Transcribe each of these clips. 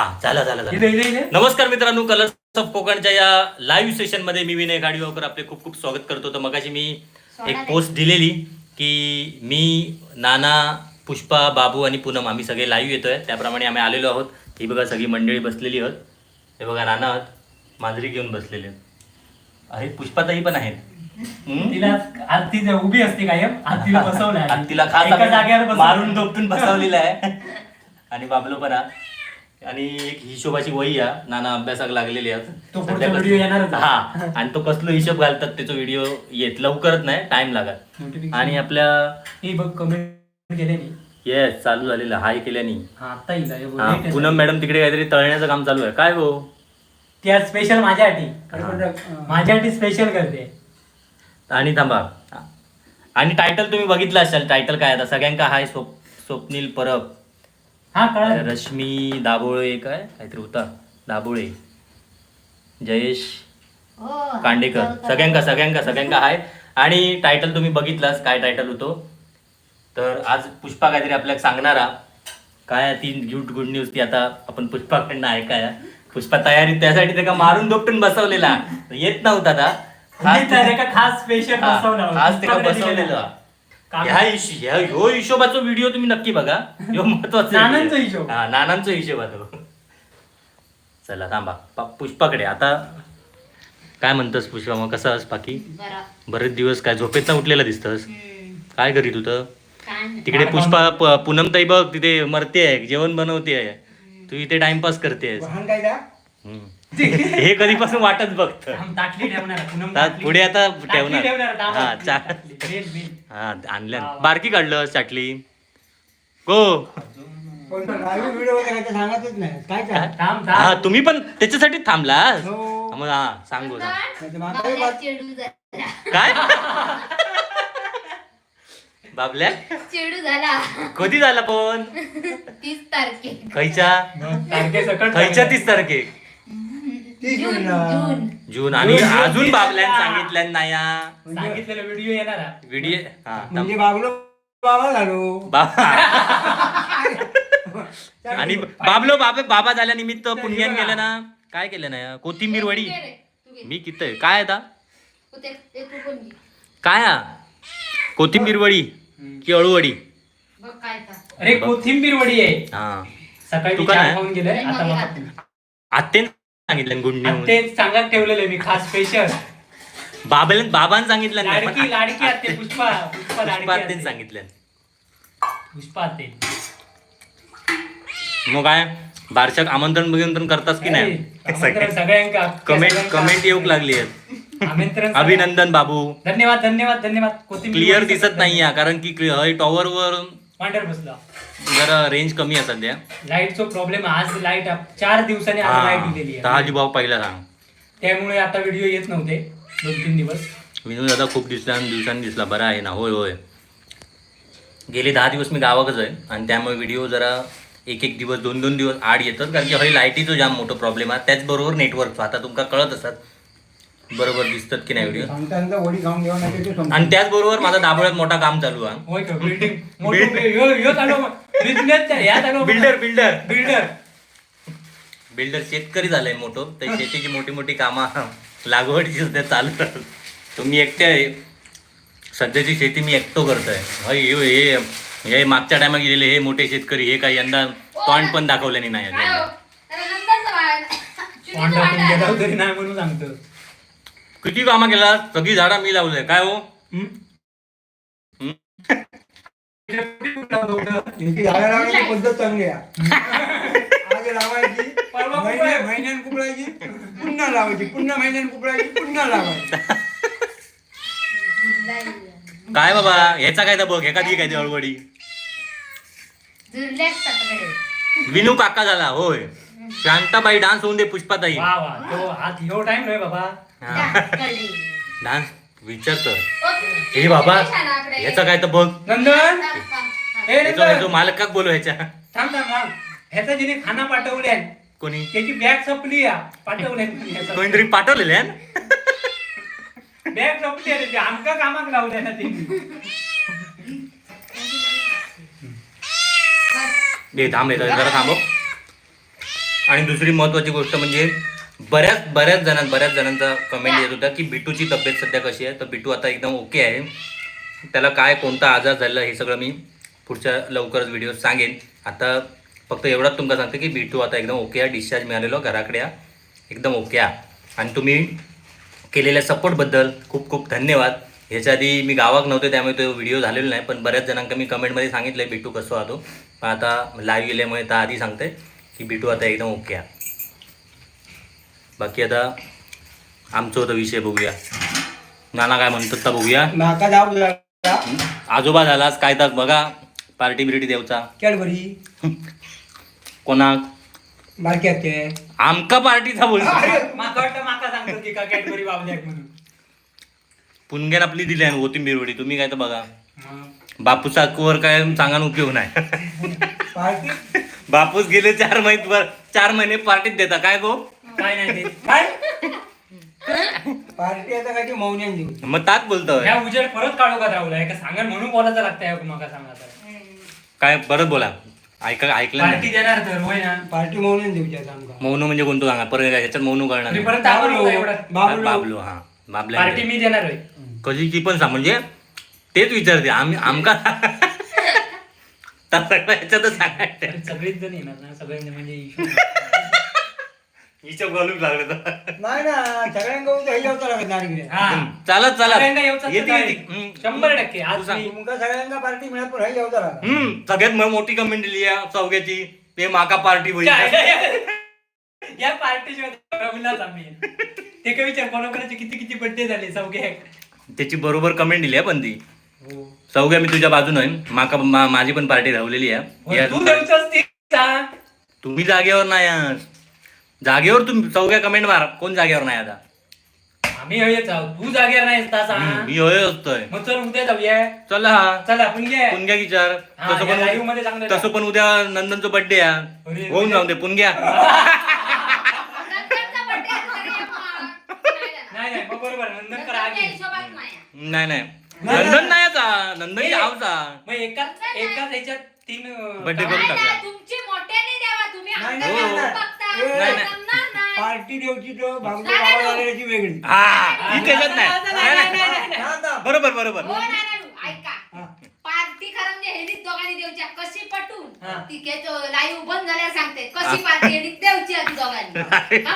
हा झालं झालं झालं. इथे इथे इथे. नमस्कार मित्रांनो कलर्स ऑफ कोकणच्या या लाईव्ह सेशनमध्ये मी विनय गाडीवाकर आपले खूप खूप स्वागत करतो. तर मगाशी मी एक पोस्ट दिलेली की मी नाना पुष्पा बाबू आणि पूनम आम्ही सगळे लाईव्ह येतोय. त्याप्रमाणे आम्ही आलेलो आहोत. ही बघा सगळी मंडळी बसलेली आहोत. हे बघा नाना आहात. मांजरी घेऊन बसलेले आहेत. आहेत पुष्पाताई पण आहेत. हम्म? तिला आज ती जे उभी असते कायम आज तिला बसवलं आणि तिला खास एका जागेवर. मारून दोपटून बसवलेला आहे. आणि बाबलो पण हा. आणि एक हिशोबाची वही या नाना अभ्यासाक लागलेली तो पुढचा व्हिडिओ येणारच आहे. हा आणि तो कसलो हिशोब घालतात त्याचा व्हिडिओ येत लवकरच नाही टाइम लागत. आणि आपल्या ही बघ कमेंट केले नी येस चालू झालेलं हाय केल्यानी हा आता येईल हे बघ, हा latest पूनम मॅडम तिकडे काहीतरी तळण्याचं काम चालू आहे. काय हो. ती आज स्पेशल माझ्यासाठी. माझ्यासाठी स्पेशल करते. आणि थांबा. आणि टायटल तुम्ही बघितलं असाल टायटल काय आता सगळ्यांका हाय स्वप स्वप्नील परब. हा कळलं. रश्मी दाभोळे काय? काहीतरी होता. दाभोळे. जयेश कांडेकर. सगळ्यांका सगळ्यांका सगळ्यांका आहे आणि टायटल तुम्ही बघितलास काय टायटल होतो? तर आज पुष्पा काहीतरी आपल्याला सांगणारा. काय ती गुड गुड न्यूज ती आता आपण पुष्पाकडनं ऐकाय. पुष्पा तयारी त्यासाठी त्याला मारून दोपटून बसवलेला. येत नव्हता आता. खास स्पेशल हा, बसवलेलं. ह्या हिश- ह्या ह्यो हिशोबाचा व्हिडिओ तुम्ही नक्की बघा. ह्यो महत्त्वाचा नानांचा हिशोब. हा नानांचा हिशोब आहे तो चला थांबा. पा- पुष्पाकडे. आता काय म्हणतोस पुष्पा? मग कसं आहेस बाकी? बरं. बरेच दिवस काय झोपेत उठलेला दिसतस? हम्म. काय करीत होतं काय नाही. तिकडे पुष्पा प- पूनमताई बघ तिथे मरते आहे जेवण बनवते आहे तू इथे टाइमपास करते हे कधीपासून वाटच बघत? आम ताटली ठेवणार पूनम ता- ताटली- पुढे आता ताटली ठेवणार. ठेवणार तांबा हा, ताटली, चा- ताटली. बेल, बेल. हा आणल्या वा, वा. बारकी काढलं चाटली. गो. व्हिडिओ करायचं सांगतच नाही. काय काय थांब. हा थांब तुम्ही पण त्याच्यासाठी थांबला हो. मग हा सांगू सांग. चिडू झाला. काय? बाबल्या? चिडू झाला. कधी झाला पण तीस तारखे. खयच्या तारखेसकट खयच्या तीस तारखे. जून जूनला. जून जून आणि जून, जून, अजून बाबल्यान. सांगितलं नाही हा. सांगितलेला व्हिडिओ येणार हा. व्हिडिओ हा म्हणजे बाबलो बाबा झालो बाबा आणि बाबलो बाबा बाबा झाल्यानिमित्त पुण्यान गेलं ना काय केलं ना कोथिंबीर वडी. मी किती काय आता. काय हा कोथिंबीर वडी की अळूवडी काय आता. अरे कोथिंबीर वडी आहे हा सकाळी मी चहा आहे? खाऊन आता मग. आत्तेन सांगितलं गुड आणि न्यूज ते सांगत ठेवलेलं मी खास स्पेशल बाबाला बाबान सांगितलं नाही, पण लाडकी लाडकी आते पुष्पा पुष्पा लाडकी पुष्पा आत्तेन आते. सांगितलं. पुष्पा आते मग काय? बारशाक आमंत्रण बिमंत्रण करतास की नाही? आमंत्रण सगळ्यांका. कमेंट सगळ्यांका. कमेंट येऊक लागली आहेत. आमंत्रण अभिनंदन बाबू. धन्यवाद धन्यवाद धन्यवाद. कोथिंबीर क्लिअर दिसत नाही कारण की टॉवर वर पांढर बसला. जरा रेंज कमी आहे सध्या. लाईटचा प्रॉब्लेम आज लाइट चार दिवसांनी आज लाइट दिलेली आहे. दहा भाऊ पहिला सांग. त्यामुळे आता व्हिडिओ येत नव्हते. दोन तीन दिवस. विनोद दादा खूप दिवसां दिवसांनी दिसला. बरा आहे ना. होय होय. गेले दहा दिवस मी गावाकच आहे आणि त्यामुळे व्हिडिओ जरा एक एक दिवस दोन दोन दिवस आड येतात. कारण की हय लाईटीचो जाम मोठा प्रॉब्लेम आहे. त्याचबरोबर नेटवर्कचा आता तुमका कळत असतात. बरोबर दिसतात की नाही व्हिडिओ सांगता सांगता वडी खाऊन घेऊन नाही ते समजून. आणि त्याचबरोबर माझा दाबोळ्यात मोठा काम चालू आहे होय का? बिल्डिंग मोठं ह्यो ह्यो चालू बिझनेस ह्या चालू बिल्डर बिल्डर बिल्डर बिल्डर शेतकरी झालाय मोठं. तर शेतीची मोठी मोठी कामं लागवडीची सुद्धा चालू. तुम्ही एकटे आहे. सध्याची शेती मी एकटो करतोय. हय हे हे हे मागच्या टायमाला गेलेले हे मोठे शेतकरी हे काही यंदा तोंड पण दाखवल्याने नाही. गेला तरी नाही म्हणून सांगतो किती कामं केला सगळी झाडा मी लावलंय. काय हो? हम्म? हम्म? इथे झाडं लावायची पद्धत चांगली आहे. आज लावायची परवा महिन्या कुपळायची. महिन्यान कुपळायची पुन्हा लावायची पुन्हा महिन्यान कुपळायची पुन्हा लावायची. काय बाबा? ह्याचा काय तर बघ ह्या कधी काय ते सगळे. विनू काका झाला होय. शांताबाई डान्स होऊन दे पुष्पाताई. वा वा तो आज ह्यो टाइम नाही बाबा. हा. डान्स विचारतो. हे बाबा. ह्याचा काय तर बघ. नंदन? मालकाक बोलू ह्याच्या. थांब थांब थांब. ह्याचा जिने खाना पाठवल्या कोणी? त्याची बॅग संपली पाठवल्या कोणीतरी पाठवलेले आहे ना? बॅग संपली आहे त्याची. आमका कामाक लावल्या ना दे थांब जरा थांबव. आणि दुसरी महत्वाची गोष्ट म्हणजे बऱ्याच बऱ्याच जणां बऱ्याच जणांचा कमेंट येत होता की बिटूची तब्येत सध्या कशी आहे? तर बिटू आता एकदम ओके आहे. त्याला काय कोणता आजार झाला हे सगळं मी पुढच्या लवकरच व्हिडिओ सांगेन. आता फक्त एवढाच तुमका सांगते की बिटू आता एकदम ओके आहे डिस्चार्ज मिळालेलो घराकडे या एकदम ओके आहे. आणि तुम्ही केलेल्या सपोर्टबद्दल खूप खूप धन्यवाद. ह्याच्या आधी मी गावात नव्हते त्यामुळे तो व्हिडिओ झालेला नाही पण बऱ्याच जणांना मी कमेंटमध्ये सांगितलं आहे बिटू कसं आतो पण आता लाईव्ह गेल्यामुळे तर आधी सांगते. की बिटू आता एकदम ओके आहे. बाकी आता आमचं होतं विषय बघूया. नाना काय म्हणतात तर बघूया. नाका जाऊ लागला आजोबा झालास काय तर बघा. पार्टी बिर्टी देवचा. कॅडबरी कोणाक बारक्यात ते आमका पार्टीचा बोल माका वाटतं माका सांगतो की का कॅडबरी बाबल्याक म्हणून. पुणग्यान आपली दिली आहे कोथिंबीर वडी तुम्ही काय तर बघा. मग? बापूस वर काय सांगान उपयोग नाही. पार्टी? बापूस गेले चार महिने चार महिने पार्टीत देता. काय गो? काय नाही ते काय? पार्टी आता काय मौन्यान देऊ मग तात बोलतोय. ह्या उजेड परत काढू का राहुल? का सांगा म्हणून बोलायचं लागतं माका सांगा तर काय परत बोला. ऐका ऐकलं पार्टी देणार तर होय ना? पार्टी मौन्यान देऊची आता आमका. मौनू म्हणजे कोणतं सांगा? परत काय ह्याच्यात मौनू कळणार तरी नाही. परत एवढा बाबलो. बाबलो. हा. बाबल्या पार्टी मी देणार होय कधीची पण सांग. म्हणजे तेच विचारते. आम्ही आमका सांगायचं. सगळीच जण येणार ना म्हणजे. हिशोब घालून लागलं तर. नाही ना सगळ्यांना हे लागत हा. चालत चालत. सगळ्यांना येऊचं येते असतं येते. काय? हम्म. शंभर टक्के आज तू सांग. मी तुमका सगळ्यांना पार्टी मिळत पण हे लागत हम्म. सगळ्यात म- मोठी कमेंट दिली आहे चौघ्याची. ते माका पार्टी होईल. या रमलाच आम्ही ते काय विचार कोणाकोणाचे किती किती बड्डे झाले चौघे? त्याची बरोबर कमेंट दिली आहे पण ती हो. चौघ्या मी तुझ्या बाजून आहे. माका मा- माझी पण पार्टी राहलेली आहे. या- तू देऊचंच ते सांग. तुम्ही जागेवर नाही आहात. जागेवर तुम्ही चौघ्या कमेंट मार. कोण जागेवर नाही आता? आम्ही हयच आहोत तू जागेवर नाही तासा मी होय असतोय. मग चल उद्या जाऊया. चल हा. चला आपण पुणग्या विचार. हा, तसं या live पण मध्ये चांगलं तसं पण उद्या नंदनचं बर्थडे आहे. अरे, होऊन जाऊ दे पुणग्या नंतरचा birthday असला तरी मग. नाही जाणार. नाही नाही मग बरोबर नंतर करा नंतरच्या आधी हिशोबात नाही. नाही नाही. नंदन नाही आता नंदन मग ह्याच्यात तीन अं, करून नाही, टाकला. नाही, तुमची मोठ्याने द्यावा तुम्ही नाही, आमच्या नाही, घरात नाही. बघता, ए, नाही, नाही. जमणार नाही. पार्टी देऊची नाही, नाही, वेगळी हा ही त्याच्यात नाही नाही, नाही, नाही, नाही. नाही, नाही. हा, आता. बरोबर बरोबर हो, ऐका हा. पार्टी खरं म्हणजे दोघांनी देऊची आहे. कशी पटून हा. ती लाईव्ह बंद झाल्यावर सांगते कशी पार्टी देऊची ती दोघांनी हा?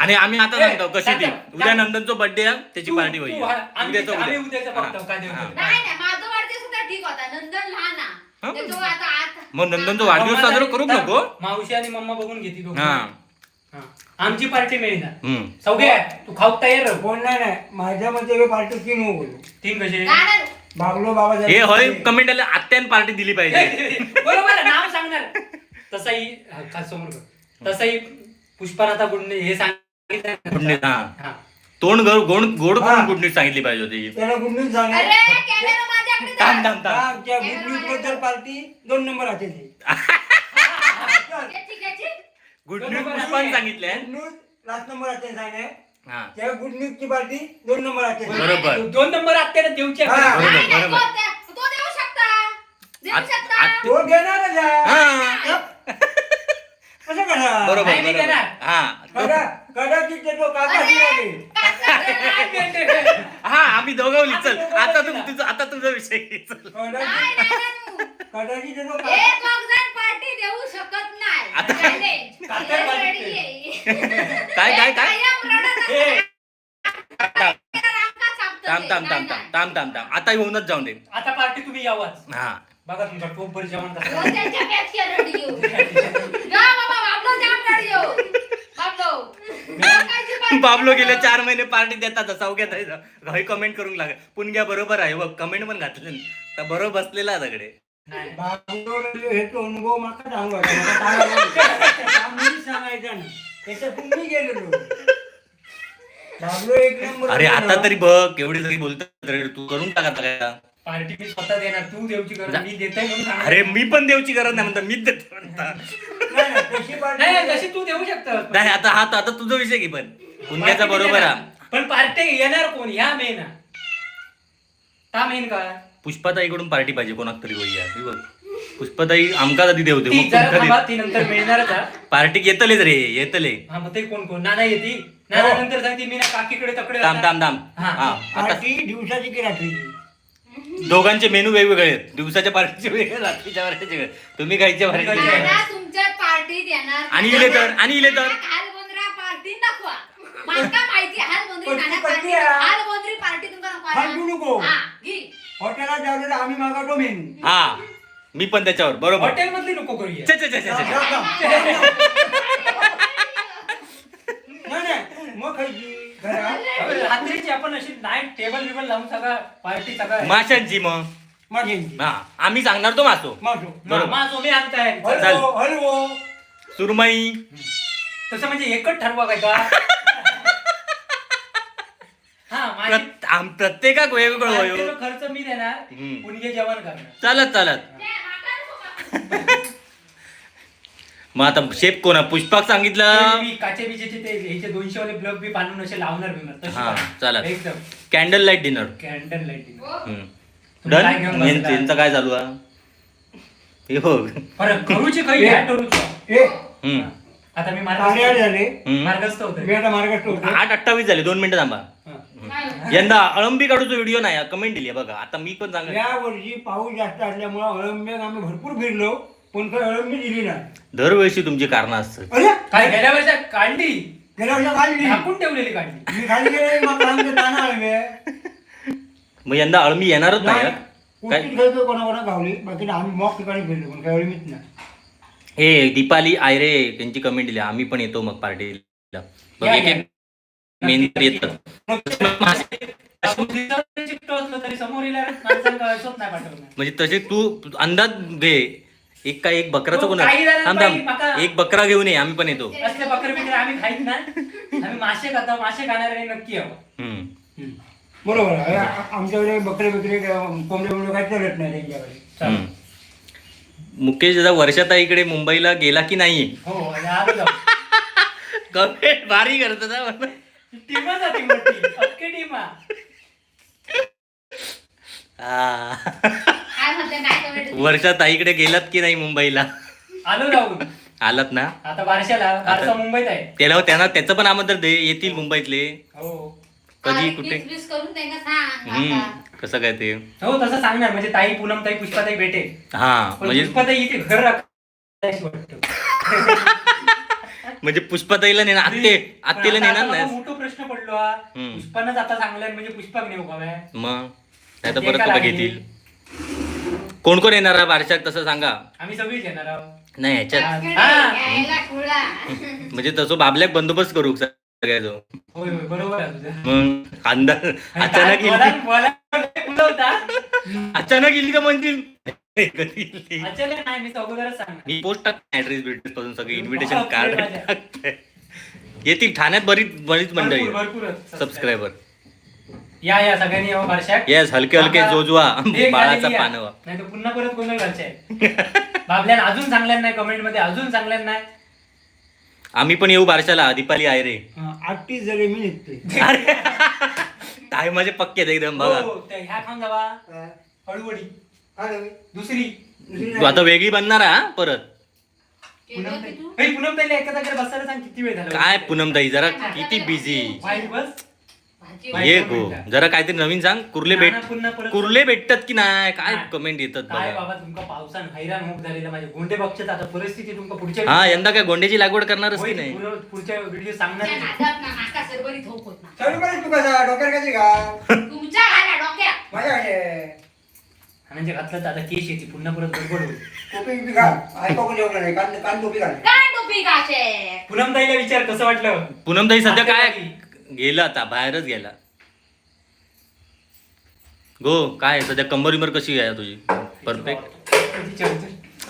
आणि आम्ही आता ए, सांगतो कशी ती सांगतो, उद्या सांग. नंदनचा बर्थडे आहे त्याची तू- पार्टी तू होईल हा, आम्ही उद्याचं आम्ही उद्या. उद्याचं. बघतो काय देऊ हा. नाही नाही माझं वाढदिवस सुद्धा ठीक होता नंदन लहान हा? ते तो आता आत मग नंदनचा वाढदिवस साजरा करू नको मावशी आणि मम्मा बघून घेते दोघं. हा हा. आमची पार्टी मिळणार हम्म चौघे तू खाऊ तयार राहू कोण नाही नाही माझ्या मते हे पार्टी तीन हो बोलू तीन कसे नाही. बागलो बाबा हे होय कमेंट आले आत्यान पार्टी दिली पाहिजे बरोबर आहे, नाव सांगणार तसाही हा, खास समोर कर. तसाही पुष्पान आता गुंडे हे सांगितलं हा. हा. तोंड गोड गोड गोड. करून गुडनीत सांगितली पाहिजे होती. त्याला गुंडून अरे सांगा कॅमेरा माझ्याकडे थांब धर. थांब थांब. आमच्या गुडन्यूजबद्दल पार्टी दोन नंबर पुष्पान लास्ट नंबर हा. त्या पार्टी दोन नंबर. बरोबर. दोन नंबर आत्याला. हा. बरोबर, नाही, नाही, बरोबर. तो द्या- तो देऊ शकता. देऊ आत- शकता. आत- तो देणारच आहे. हा. कसं कसा बरोबर नाही, मी बरोबर. देणार. हा. कडा कदाचित ते? हा आम्ही दोघवली चल आता तू तुझं आता तुझा विषय घे, चल नाही, कदाचित नाही, नाही, कदाचित ते तो तू. काका एक वगजण पार्टी देऊ शकत नाही आता- Challenge. कातर हे पार्टी ready आहे. काय काय हे काय कायम रडत असते. रामका छापतं थांब ते. थांब नाही, थांब नाही. थांब थांब थांब थांब आता येऊनच जाऊन दे आता पार्टी तुम्ही यावाच हा बघा तुमचा टोपभर जेवण कसं हो, त्यांच्यापेक्षा ready येऊ. जा बाबा, बाबलो जाम ready येऊ. बाबलो. गेले चार महिने पार्टी देतात चौक्यात काही कमेंट करून लाग. पुणग्या बरोबर आहे बघ कमेंट पण घातले तर बरोबर बसलेला आहे सगळे अनुभव माका अरे आता तरी बघ एवढी जरी बोलतात तू करून टाका पार्टी मी स्वतः देणार तू देऊची गरज मी देतोय म्हणून सांगणार. अरे मी पण देवची गरज नाही म्हणता मीच देतो म्हणता. नाही, नाही, तशी पार्टी नाही नाही, तशी तू देऊ शकतो नाही आता हा आता तुझा विषय घे पण. पुणग्याचा बरोबर आहे. पण पार्टी येणार कोण? ह्या मेन हा मेन का? पुष्पाताईकडून पार्टी पाहिजे कोणाक तरी होई आहे. हे बघ. पुष्पताई आमका आधी देवते ती जरा थांबा ती नंतर मिळणारच हा. पार्टी येतलेच रे येतले. हा मग ते कोण कोण? नाना येते. नाना नंतर सांगते मी ना काकीकडे तकडे थांब थांब थांब. हा. हा आता पार्टी दिवसाची की रात्रीची दोघांचे मेनू वेगवेगळे आहेत. दिवसाच्या पार्टीचे वेगळे रात्रीच्या पार्टीचे वेगळे. तुम्ही खायच्या पार्टीचे तुमच्या पार्टीत येणार आणि इले तर आणि इले तर. हालबोंद्रा पार्टी दाखवा. माका माहिती हालबोंद्री पण ती नाना कधी पार्टी आहे? हालबोंद्री पार्टी तुमका नको फालतू नको. हा घे. हॉटेलात जाऊ तर आम्ही मागवतो मेनू हा मी पण त्याच्यावर बरोबर. हॉटेल मधली नको करूया. छे, छे, छे, छे, छे. नाही नाही मग खायची. रात्रीची आपण अशी नाईट टेबल बिबल लावून सगळा पार्टी सगळा माशांची मग. हा आम्ही सांगणार तो मासो. मासो. बरोबर. मा तुम्ही आणताय हलवो हलवो. सुरमई. तसं म्हणजे एकच ठरवा काय का? हा माझी प्रत- आम- प्रत्येकाक वेगवेगळं पार्टीचा खर्च मी देणार हम्म. पुणगे जेवण करणार. चालत चालत. मग आता शेप कोणा पुष्पाक सांगितलं. मी काचे बिचेचे ते ह्याचे दोनशे वाले बी बांधून असे लावणार तशी हा. चालेल. एकदम. Candle light dinner candle light done काय घेऊन बसला? त्यांचं काय चालू आहे? हे बघ परत करूची काही घ्या करूची ए. हम्म. आता मी साडेआठ मार्ग झाले. हम्म. मार्गस्थ होतोय. मी आता आठ अठ्ठावीस झाले दोन मिनिटं थांबा. हा. यंदा अळंबी काढूचा व्हिडिओ नाही कमेंट दिली बघा. आता मी पण सांग या वर्षी पाऊस जास्त असल्यामुळे अळंब्यात आम्ही भरपूर फिरलो. पण अळंबी दिली नाही. तुमची कारण असतात. अरे! काय गेल्या वर्षात काढली गेल्या वर्षी काढली झाकून ठेवलेली काढली मी खाली गेले मग आमचं ताना आळवे मग यंदा अळंबी येणारच नाही हा? काय? कुठली खायचं कोणाकोणा गावली. बाकी आम्ही मॉक ठिकाणी फिरलो पण काही अळंबीच नाही. हे दीपाली आयरे त्यांची कमेंट दिली. आम्ही पण येतो मग पार्टीला या, एक या. एक मेन तर येतात आपण चिकटो असलं तरी समोर येणार माणसांना कळसत नाही पाठवणार म्हणजे तसे तू अंदाज घे. एक काय एक बकराचं हो, कोण काही झालं थांब बाई, थांब माका- एक बकरा घेऊन ये आम्ही पण येतो. असले बकरे बिकरे आम्ही खाईत ना. आम्ही मासे खाता मासे खाणारे नक्की हम्म. बरोबर आहे. आ- आमच्याकडे बकरे बकरे कोंबडे कोंबडे काही चालत नाही त्यांच्याकडे. हम्म. मुकेश दादा वर्षाताईकडे मुंबईला गेला की नाही हो आलो जाऊ. कमेंट भारी करतो बरं. टीमा जाती मोठी. अख्खी टीमा आ. कमेंट वर्षाताईकडे गेलात की नाही मुंबईला? आलो जाऊन आलात ना? आता बारशाला बारसा मुंबईत आहे. त्याला त्यांना त्याचं पण आमंत्रण दे येतील मुंबईतले. हो. कधी कुठे? वीस करून त्यांना सांग हम्म आता. कसं काय ते? हो तसं सांगणार. म्हणजे ताई पूनम ताई पुष्पाताई भेटेल. हा म्हणजे पुष्पाताई इथे घर. म्हणजे पुष्पाताईला नेणार आत्ते आत्तेला नेणार नाही मोठा प्रश्न पडलो हा. पुष्पानंच आता सांगलाय म्हणजे पुष्पाक नेऊ का? मग? नाही तर परत का तुला? घेतील. कोण कोण येणार आहे बारशात तसं सांगा. आम्ही सगळीच येणार आहोत. नाही ह्याच्यात हा. खुळा. म्हणजे तसं बाबल्याक बंदोबस्त करू सगळ्याचो होय होय बरोबर आहे तुझं. मग अंदाज आणि अचानक येईल मला. अचानक येईल का म्हणतील. कधी येईल? अचानक नाही मी अगोदरच सांगणार. मी पोस्ट टाकते ऍड्रेस बिड्रेस पासून सगळं इन्व्हिटेशन कार्ड येतील ठाण्यात बरीच बरीच मंडळी. भरपूर- सबस्क्रायबर या या सगळ्यांनी यावं बारशात येस हलके हलके आता जोजवा एक बाळाचा झालेली आहे. पानवा. नाही तर पुन्हा परत गोंधळ घालचे बाबल्यान अजून चांगल्यान नाही कमेंटमध्ये अजून चांगल्यान नाही. आम्ही पण येऊ बारशाला दीपाली आहे रे. आठतीस जरी मी निघते काय माझे पक्के आहेत एकदम बघा. हो, ह्या खाऊन जावा हळूवडी. दुसरी. तू आता वेगळी बनणार हा परत. केलं की तू? हे पूनम ताईला एका जागेवर बसायला सांग किती वेळ झाला? काय पूनमताई जरा किती बिझी वाईट बस. ये गो. जरा काहीतरी नवीन सांग. कुर्ले भेट नाना पुन्हा परत- कुर्ले भेटतात की नाही? काय. कमेंट येतात काय बघा बाबा तुमका पावसान हैराण होत झालेलं माझे गोंडे आता परिस्थिती तुमका पुढच्या हा यंदा काय गोंड्याची लागवड करणारच की होय, नाही? पुढं- पुढच्या व्हिडिओ सांगणार नादात ना नाका होत ना. कशी का तुमच्या घाला डोक्यात. माझ्या आहे. म्हणजे घातलं तर आता केस येते पुन्हा परत गडबड होईल. टोपी बिपी घाल. ऐका कोणी जेवलं नाही कान कान टोपी घाल. काय टोपी काशे पूनम ताईला विचार कसं वाटलं? पूनमताई सध्या काय गेला आता बाहेरच गेला. गो काय सध्या कंबर विंबर कशी आहे तुझी? परफेक्ट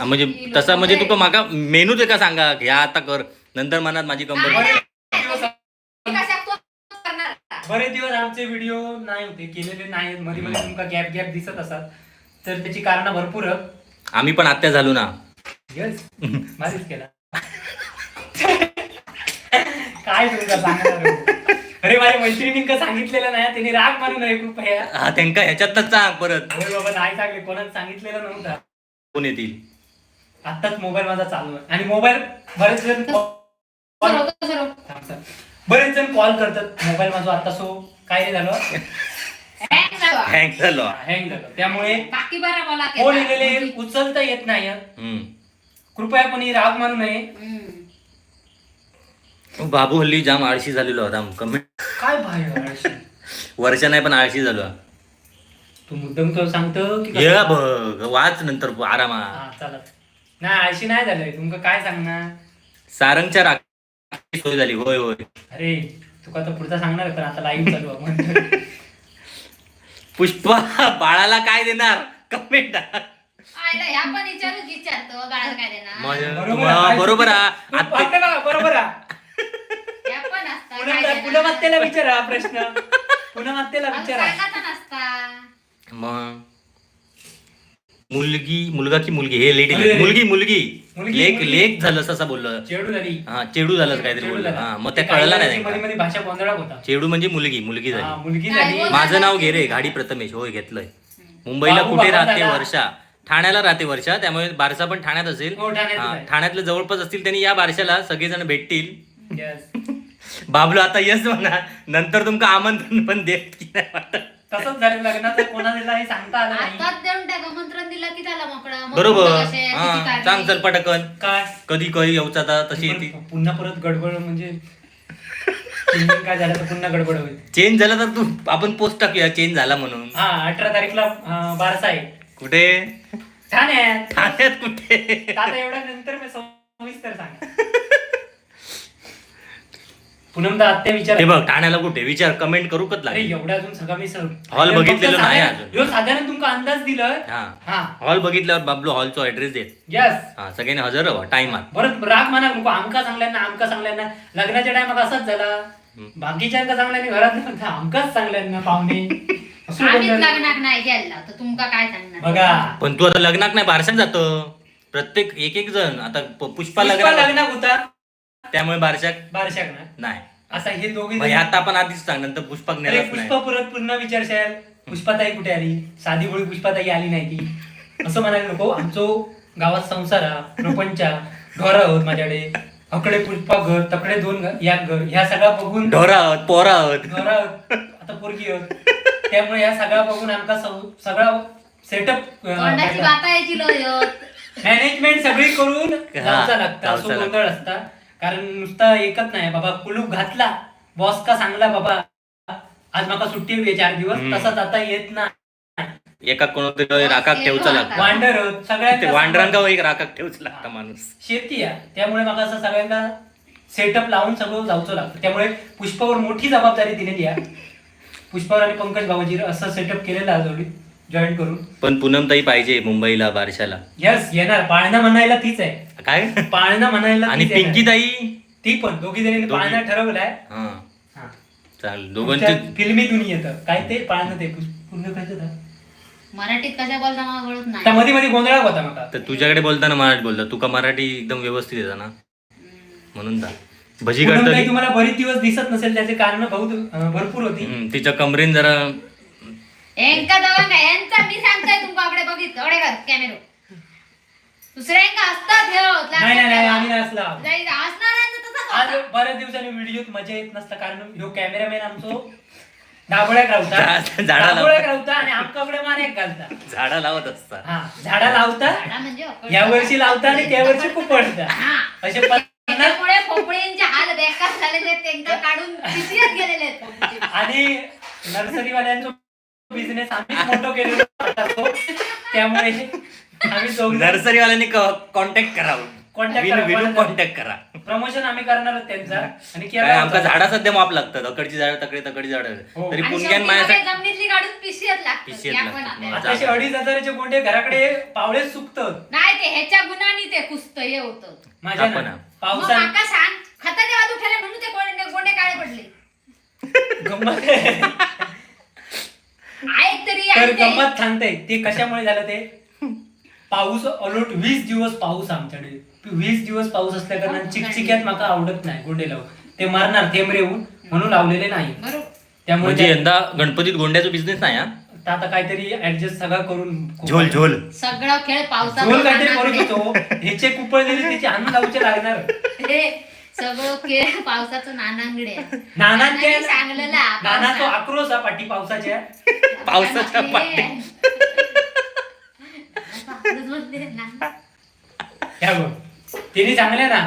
म्हणजे तसा म्हणजे तुका माका मेनूच एका सांगा ह्या आता कर. नंतर मनात माझी कंबर तो? बरेच दिवस आमचे व्हिडिओ नाही होते केलेले नाही मध्ये मध्ये तुमका गॅप गॅप दिसत असतात. तर त्याची कारण भरपूर आम्ही पण आत्या झालो ना. यस केला. काय तुमका सांगणार अरे माझ्या मैत्रिणींका सांगितलेलं नाही तिने राग मानू नये कृपया. हा त्यांका ह्याच्यातच सांग परत. होय बाबा नाही सांगले कोणाला सांगितलेलं नव्हता. कोण येतील? आत्ताच मोबाईल माझा चालू आहे. आणि मोबाईल बरेच जण call- थांब. बरेच जण कॉल करतात. मोबाईल माझा आता सो काय रे झालं. हँग झाला. हँग झालो. हँग झालं. त्यामुळे बाकी बरं बोला फोन लिहिलेले उचलता येत नाही. हम्म. कृपया कोणी राग मानू नये. हम्म. बाबू हल्ली जाम आळशी झालेलो होता कमेंट काय भाई आळशी? वर्षा नाही पण आळशी झालो. तू मुद्दाम तो सांगतो की ये कसं? बघ वाच नंतर आरामात. हा चालत नाही आळशी नाही झालंय तुमका काय सांगणार? सारंगच्या राखी सोय झाली होय होय. अरे तुका तर पुढचा सांगणार पण आता लाईव्ह चालू आहे. पुष्पा बाळाला काय देणार? कमेंट आयला ह्या पण विचारूच विचारतो बाळाला काय देणार? बरोबर आहे. आत्ते- बरोबर आहे. काय पुन्हा मात्याला विचारा हा प्रश्न. पुन्हा मात्याला अहो, विचारा सांगायचा नसता. मग? मुलगी मुलगा की मुलगी. हे लेट अरे, मुलगी मुलगी. मुलगी, लेख मुलगी. लेख झालं असं बोललं. चेडू झाली. हा चेडू झालं काहीतरी चेडू बोललं. झाला. हा मग ते त्या कळलं नाही मध्ये त्यांना. मध्ये भाषा गोंधळात होता. चेडू म्हणजे मुलगी मुलगी हा, झाली मुलगी काय झाली बोल- माझं नाव घे रे घाडी प्रथमेश. होय घेतलंय. मुंबईला बाबू कुठे बाबा राहते. वर्षा? ठाण्याला राहते वर्षा. त्यामुळे बारसा पण ठाण्यात असेल. हो, ठाण्यातच हा, आहे. ठाण्यातले जवळपास असतील त्यांनी या बारशाला सगळेजण भेटतील. Yes. बाबलो आता यस म्हणा नंतर तुमका आमंत्रण पण देत की नाही वाटत. तसंच झालं लग्नाचं. कोणाला हे सांगता आलं नाही. आताच देऊन टाक. आमंत्रण दिलं की झालं मोकळं. मग बरोबर. पुढचं कसे, किती हा तारीख? सांग चल पटकन. काय? कधी कधी येऊचा आता तशी येते. पुन्हा परत गडबड म्हणजे काय झालं तर पुन्हा गडबड होईल. चेंज झाला तर तू आपण पोस्ट टाकूया. चेंज झाला म्हणून. हा अठरा तारीखला अं, बारसा आहे. कुठे? छान आहे ठाण्यात कुठे? आता एवढ्या नंतर मी सविस्तर सांग पुनमदा आत्या विचार हे बघ ठाण्याला कुठे? विचार कमेंट करू कत अरे लागेल एवढा अजून सगळं मी Hall बघितलेलं नाही अजून. ह्यो साधारण तुमका अंदाज दिलं हा. हा. हॉल बघितल्यावर बाबलो हॉलचा ऍड्रेस देत यस हा सगळ्यांनी हजर हवा टाइमात परत राग म्हणा नको आमका सांगल्याना आमका सांगल्याना. लग्नाच्या टायमाक असाच झाला. बाकीच्यांका सांगल्याने घरात म्हणता, आमकाच सांगल्याना पाहुणे. असं आम्हीच बोलल्यानं. लग्नाक नाही गेला तर तुमका काय सांगणार? बघा. पण तू आता लग्नात नाही बारशात जातो. प्रत्येक एक एक जण. आता प- पुष्पा पुष्पा लग्न लग्नाक होता. त्यामुळे बारशाक बारशाक ना? नाही. असा हे दोघे मग हे आता आपण आधीच सांग नंतर पुष्पाक अरे नेलाच पुष्पा नाही. परत पुन्हा विचारशाल पुष्पाताई कुठे आली? साधी बोळी पुष्पाताई आली नाही ती. असं म्हणायला नको आमचो गावात संसार हा प्रपंचा ढोरा आहोत माझ्याकडे. अकडे पुष्पा घर तकडे दोन घर या घर ह्या सगळा बघून ढोरा आहोत पोरा आहोत. ढोरा आहोत, आता पोरगी आहोत. त्यामुळे ह्या सगळा बघून आमका सौ- सगळा तोंडाची सेटअप यायची मॅनेजमेंट सगळी करून लागता. असं गोंधळ असता. कारण नुसता एकच नाही बाबा कुलूप घातला बॉस का सांगला बाबा आज माका सुट्टी आहे चार दिवस हम्म. तसाच आता येत नाही. एका कोणतरी राखाक ठेवचा लागतो. वांडर आहोत, ते सगळ्यांना वांडरांका एक राखाक ठेवच लागता माणूस. शेती आहे. त्यामुळे मला असं सगळ्यांना सेटअप लावून सगळं जाऊचं लागतं. त्यामुळे पुष्पावर मोठी जबाबदारी दिलेली आहे. पुष्पावर आणि पंकज भाऊजी असं सेटअप केलेलं आहे जॉईन करून. पण पूनमताई पाहिजे मुंबईला बारशाला. यस येणार. पाळणा म्हणायला तीच आहे. काय? पाळणा म्हणायला आणि तीच येणार. पिंकी ताई ती पण. दोघी जणी दोघी. पाळणा ठरवलाय. हा. हा. चालेल. तुमच्या फिल्मीतून येतं. काय ते? पाळणं ते. पुष्प- पूर्ण काय ते? मराठीत कशा बोलता मला कळत नाही. त्या मध्ये मध्ये गोंधळा होता मला तर तुझ्याकडे बोलताना मराठी बोलला तुका मराठी एकदम व्यवस्थित येतं ना? म्हणून दा भजी पूनम ताई. तुम्हाला बरीच दिवस दिसत नसेल. त्याचे कारण बहुत अं, भरपूर होती. तिच्या कमरेन जरा यांका दवा काय यांचा मी सांगताय तुमच्याकडे बघितलं एवढे कर कॅमेरो दुसऱ्यांका असतात हे होत, नाही नाही नाही आम्ही नाही असला. जाई- असणाऱ्यांचं तसंच आज होतं. बऱ्याच दिवसांनी व्हिडिओत मजा येत नसतं कारण ह्यो कॅमेरामॅन आमचो डाबोळ्याक रावता झा- झाडा रावता आणि आमच्याकडे मान एक घालता झाडा लावत असतात हा झाडा लावता झाडा म्हणजे. या वर्षी लावता आणि त्या वर्षी खूप पडता हा. असे पन्नास त्याच्यामुळे पोपळींचे हाल बेकार झालेले आहेत, काढून पिशव्यात गेलेले आहेत पोपळीचे. आणि नर्सरीवाल्यांचा बिझनेस आम्हीच मोठं केलेलो असतो. त्यामुळे आम्ही दोघ नर्सरीवाल्यांनी कॉन्टॅक्ट करावं Contact करा, कोणाला- कॉन्टॅक्ट करा प्रमोशन आम्ही करणार आहोत त्यांचा आणि केला काय आमका होता. झाडा सध्या माप लागतात अकडची झाड तकडे तकडची झाड हो. तरी आणि शेवटी माझ्यासाठी जमिनीतली काढून पिशव्यात लागतात. पिशव्यात या पण लागतात. आता. माझा- आताशे अडीच हजाराचे गोंडे घराकडे पावळे सुकतात नाही ते ह्याच्या गुणांनी ते कुस्त हे होतं माझ्या आपण ना. मग पावसाने काका सांग खताच्या बाजू ठेवले म्हणून ते गोंडे गोंडे काळे पडले गंमत तरी. गंमत सांगते ते कशामुळे झालं ते? पाऊस अलर्ट वीस दिवस पाऊस आमच्याकडे. वीस दिवस पाऊस असल्या कारण चिकचिक्यात माका आवडत नाही गोंडे लावून. ते मारणार थेंब रेवून म्हणून लावलेले नाही. बरोबर. त्यामुळे म्हणजे यंदा गणपतीत गोंड्याचा बिझनेस नाही हा? तर आता काहीतरी ऍडजस्ट सगळं करून झोल झोल. सगळा खेळ पावसात झोल काहीतरी करू होतो ह्याचे कुपळलेले त्याचे हाणून लावचे लागणार. हे सगळं खेळ पावसाचं नानांगडे. नाना नानांनी सांगलेलं नाना तो आक्रोश हा पाठी पावसाच्या पावसाच्या. ह्या बघ. तिने चांगले ना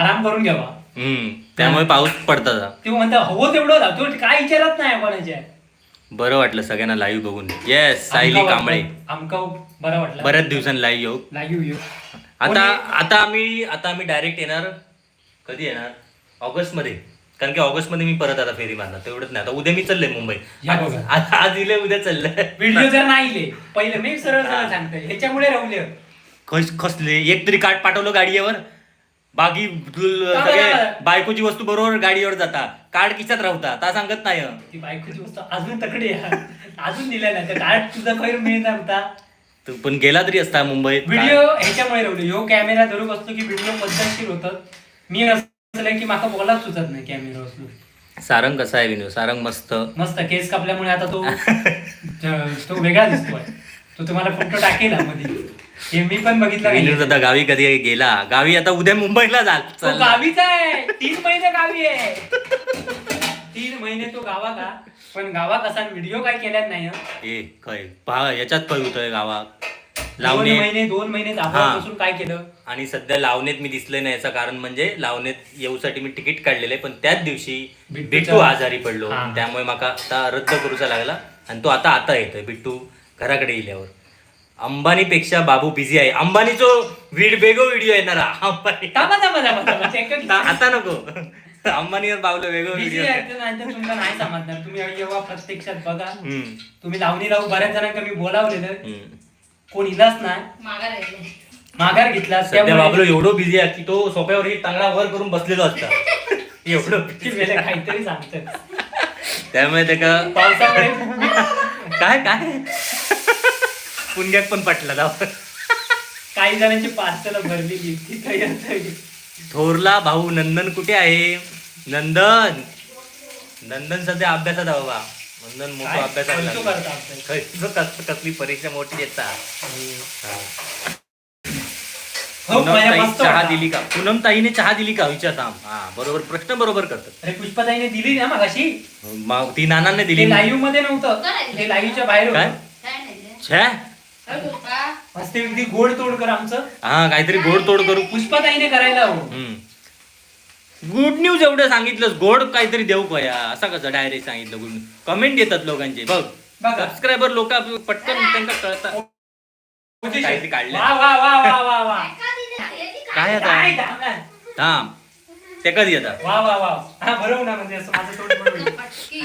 आराम करून घ्यावा. हम्म त्यामुळे पाऊस पडतात ते म्हणता हवं तेवढं लावतो काय विचारत नाही कोणाच्या. बरं वाटलं सगळ्यांना लाईव्ह बघून. येस सायली कांबळे. आमका बरं वाटलं. बऱ्याच दिवसांनी लाईव्ह येऊ. लाईव्ह येऊ. आता आता आम्ही आता आम्ही डायरेक्ट येणार कधी येणार? ऑगस्टमध्ये कारण की ऑगस्टमध्ये मी परत आता फेरी मारणार. तेवढंच नाही. आता उद्या मी चाललोय मुंबई. या बघा. आज आज इले उद्या चाललंय. व्हिडिओ जर नाही इले पहिले मी सरळ सरळ सांगतोय. ह्याच्यामुळे राहुले खस खसले. एक तरी कार्ड पाठवलं गाडीवर. बाकी सगळे बायकोची वस्तू बरोबर गाडीवर जाता. कार्ड किशात राहता. ता सांगत नाही. ती बायकोची वस्तू अजून तकडे. अजून दिल्या नाही. तर कार्ड तुझा खैर मिळणार होता. तू पण गेला तरी असता मुंबईत. व्हिडिओ ह्याच्यामुळे राहुले ह्यो कॅमेरा धरून असतो की व्हिडिओ पद्धतशीर होतात मी असलं की माका बोलाच सुचत नाही कॅमेरा सारंग कसा आहे विनू? सारंग मस्त. मस्त केस कापल्यामुळे आता तो तो वेगळा दिसतोय. तो तुम्हाला फोटो टाकेल मध्ये हे मी पण बघितला विनू नाही आता गावी कधी गेला? गावी आता उद्या मुंबईला जा तो चालला. गावीच आहे. तीन महिने गावी आहे. तीन महिने तो गावा का पण गावा कसा व्हिडिओ काय केल्यात नाही हं. ए काय? पहा याच्यात काय होतंय गावात? दोन लावणे महिने दोन महिने हा. बसून काय केलं? आणि सध्या लावणीत मी दिसले नाही याचं कारण म्हणजे लावणीत येऊसाठी मी तिकीट काढलेलं पण त्याच दिवशी बिट्टूचा- बिट्टू आजारी पडलो. हा. त्यामुळे माका आता रद्द करूचा लागला आणि तो आता आता येतोय. बिट्टू घराकडे येल्यावर अंबानीपेक्षा बाबू बिझी आहे. अंबानीचो वीड वेगळो व्हिडिओ येणार. हा. अंबानी थांबा थांबा थांबा थांबा. Check कर. आता आता नको. अंबानीवर बावलं वेगळं Busy व्हिडिओ आहे तर नाही तर तुम्हाला नाही समजणार. तुम्ही जेव्हा प्रत्यक्षात बघा. तुम्ही लावणी लावू बऱ्याच जणांना मी बोलावलेलं. कोण इलाच नाही. माघार घेतला. सध्या बाबलो एवढो बिझी आहे की तो सोप्यावर एक तांगडा वर करून बसलेलो असता. एवढं काहीतरी सांगतात. त्यामुळे ते का पावसामुळे. काय काय? पुणग्यात पण पटला जाऊ. काही जणांची पार्सल भरलेली ती तयार झाली. थोरला भाऊ नंदन कुठे आहे? नंदन. नंदन सध्या अभ्यासात आहे बाबा. नंदन मोठा अभ्यास? कसली परीक्षा मोठी देता? हो, चहा. दिली का? पूनम ताईने चहा दिली का? विचार थांब. हा बरोबर. प्रश्न बरोबर करतात. अरे पुष्पाताईने दिली ना मगाशी? मग ती नानांनी दिली. लाईव्हमध्ये नव्हतं. ते लाईव्हच्या बाहेर काय? होतं. काय? नाही रे. छे? मस्त अगदी गोड तोड कर आमचं. हा काहीतरी गोड तोड करू. पुष्पाताईने करायला हवं गुड न्यूज एवढं सांगितलं गोड काहीतरी देऊ पया असं कसं डायरेक्ट सांगितलं गुड कामेंट येतात लोकांचे. बघ बघा. सबस्क्रायबर लोक पटकन त्यांना कळतात. काहीतरी काढलंय. वा वा वा वा वा वा. काय? हे आता आहे? थांब. ते कधी येतात? वा वा वा. हा बरोबर ना म्हणजे असं माझं तोंड बरोबर पटकी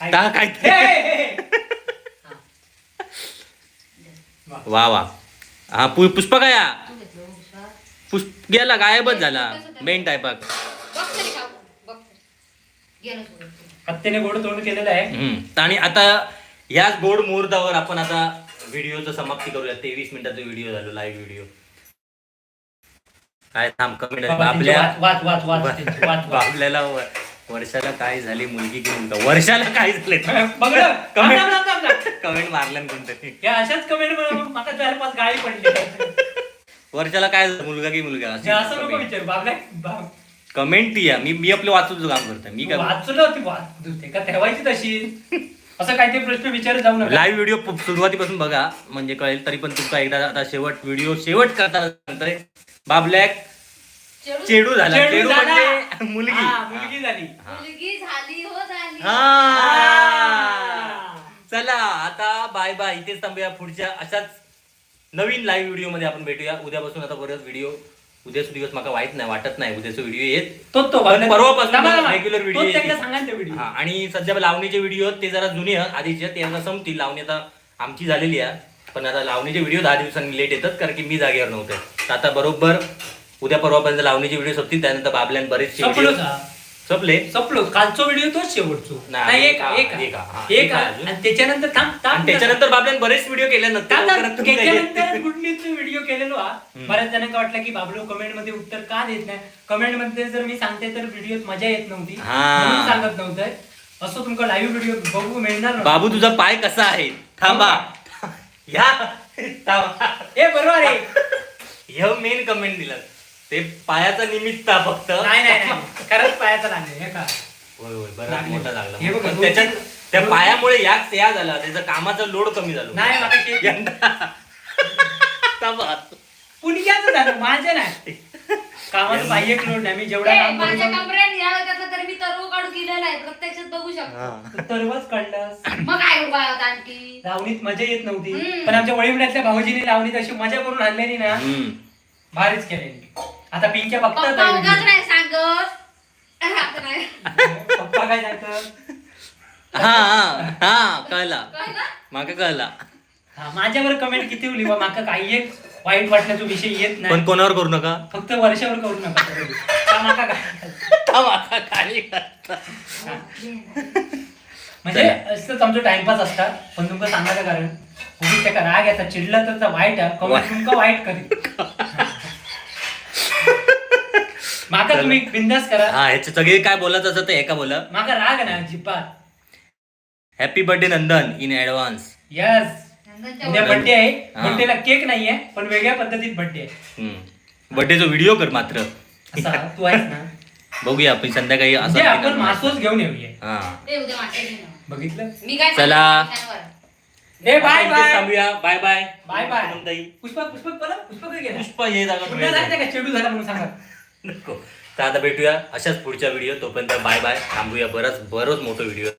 काय- ता? काय हे, हे, हे. वा वा. हा पु पुष्पा काय हो, पुष्प गेला गायबच झाला. मेन टायपाक. हत्तीने गोड तोंड केलेलं आहे. हम्म. आणि आता याच गोड मुहूर्तावर आपण आता व्हिडिओचं समाप्ती करूया. तेवीस मिनिटाचा व्हिडिओ झालो लाईव्ह व्हिडिओ. काय थांब कमेंट आपल्या वाच वाच वाच वाच त्यांचे, वाच वाच. आपल्याला व- वर्षाला काय झाली मुलगी की मुलगा? वर्षाला काय झाले? बघलं कमेंट थांब, थांब, थांब, थांब. कमेंट मारल्यान कोणतरी. या अशाच कमेंट मला चार पाच गाळी पडली. वर्षाला काय झालं मुलगा की मुलगा? असं नको विचार बाबा बा- कमेंट ती या. मी मी आपलं वाचूचं काम करतो मी काय वाचलं होती वाच ते का ठेवायची तशी. असं काहीतरी प्रश्न विचारत जाऊ नका. लाईव्ह व्हिडिओ सुरुवातीपासून बघा. म्हणजे कळेल तरी पण तुमचा एकदा आता शेवट व्हिडिओ शेवट करताना सांगतोय बाबलॅक चेडू- चेडू झाला. चेडू चेडू झाला. म्हणजे मुलगी. हा, मुलगी झाली. मुलगी झाली हो झाली. हा. चला आता बाय बाय इथेच थांबूया पुढच्या अशाच नवीन लाईव्ह व्हिडिओमध्ये आपण भेटूया. उद्यापासून आता बरेच व्हिडिओ उद्याचा दिवस मला वाईट नाही वाटत नाही. उद्याचा व्हिडिओ येत. तो पण परवापासून. सांगा ते व्हिडिओ हा आणि सध्या लावणीचे व्हिडिओ ते जरा जुने आहेत. आधीचे ते आता संपतील. लावणी आता आमची झालेली आहे. पण आता लावणीचे व्हिडिओ दहा दिवसांनी लेट येतात कारण की मी जागेवर नव्हते. तर आता बरोबर उद्या परवापर्यंत लावणीचे व्हिडिओ संपतील. त्यानंतर बाबल्यान बरेचसे व्हिडिओ? संपले? संपलो. कालचो व्हिडिओ तोच शेवटचो. नाही, एक एक- एक हा. आणि त्याच्यानंतर थांब थांब त्याच्यानंतर बाबल्यान बरेच व्हिडिओ केल्यानंतर तुमच्या त्याच्यानंतर. गुड व्हिडिओ केलेलो हा. बऱ्याच जणांना वाटलं की बाबलो कमेंटमध्ये उत्तर का देत नाही? कमेंटमध्ये जर मी सांगते तर व्हिडिओत मजा येत नव्हती. हा. म्हणून सांगत नव्हतं. असं तुमका लाईव्ह व्हिडिओ बघू मिळणार. बाबू तुझा पाय कसा आहे? थांबा. या. थांबा. ए बरोबर आहे. ह्यो मेन कमेंट दिला. ते पायाचा निमित्त फक्त नाही नाही नाही. खरंच पायाचा लागले हे का होय होय बरं लागले. मोठा लागला हे बघा, पण दोन- त्याच्यात त्या पायामुळे याच या झाला त्याचा कामाचा लोड कमी झाला नाही मला शेती थांबा. पुणक्याचं झालं माझे नाही कामाचं बाह्य लोड नाही मी जेवढा ए, काम माझ्या कमरेत या तर मी तरव काढू केलेला आहे प्रत्यक्षात बघू शकतो हा. तरवच काढलंस मग काय उभा होता आणखी लावणीत मजा येत नव्हती हम्म. पण आमच्या वळीवड्यातल्या भाऊजीने लावणीत अशी मजा करून आणलेली ना हम्म. भारीच केलेली. आता पिंक्या बघतात पप्पा आहे उगाच video. नाही सांगत. आता नाही. पप्पा काय सांगतात? हा हा हा कळला. कळलं? माका कळला. हा माझ्यावर कमेंट किती होली बा? माका काही एक वाईट वाटण्याचा विषय येत पण नाही कोणावर करू नका? फक्त वर्षावर करू नका. का काय? माका खाली करता. म्हणजे असंच आमचं टाइमपास असतात. पण तुमका सांगायचं कारण उगीच त्याका राग येतात चिडला तर तो वाईट आहे. कमेंट तुमका वाईट करी माका तुम्ही बिंदास करा. हा ह्याचे सगळे काय बोलत असत ते एका बोला. माका राग ना अजिबात. Happy birthday Nandan in advance yes उद्या बर्थडे आहे. हा. बर्थडेला केक नाहीये पण वेगळ्या पद्धतीत बर्थडे आहे. बर्थडेचा व्हिडिओ कर मात्र. असा तू आहेस ना. बघूया आपण संध्याकाळी म्हणजे असं आपण मासोच घेऊन येऊया. हा. ए, उद्या वाटेल मी ना. बघितलं? मी काय चला. ए बाय बाय थांबूया. बाय बाय बाय बाय ताई. पुष्पक पुष्पक बोला पुष्पक गेला? पुष्पा हे जागा. जायचं का? चेडू झाला म्हणून सांगा. नको. तर आता भेटूया अशाच पुढच्या व्हिडिओ तोपर्यंत बाय बाय थांबूया बराच बरंच मोठं व्हिडिओ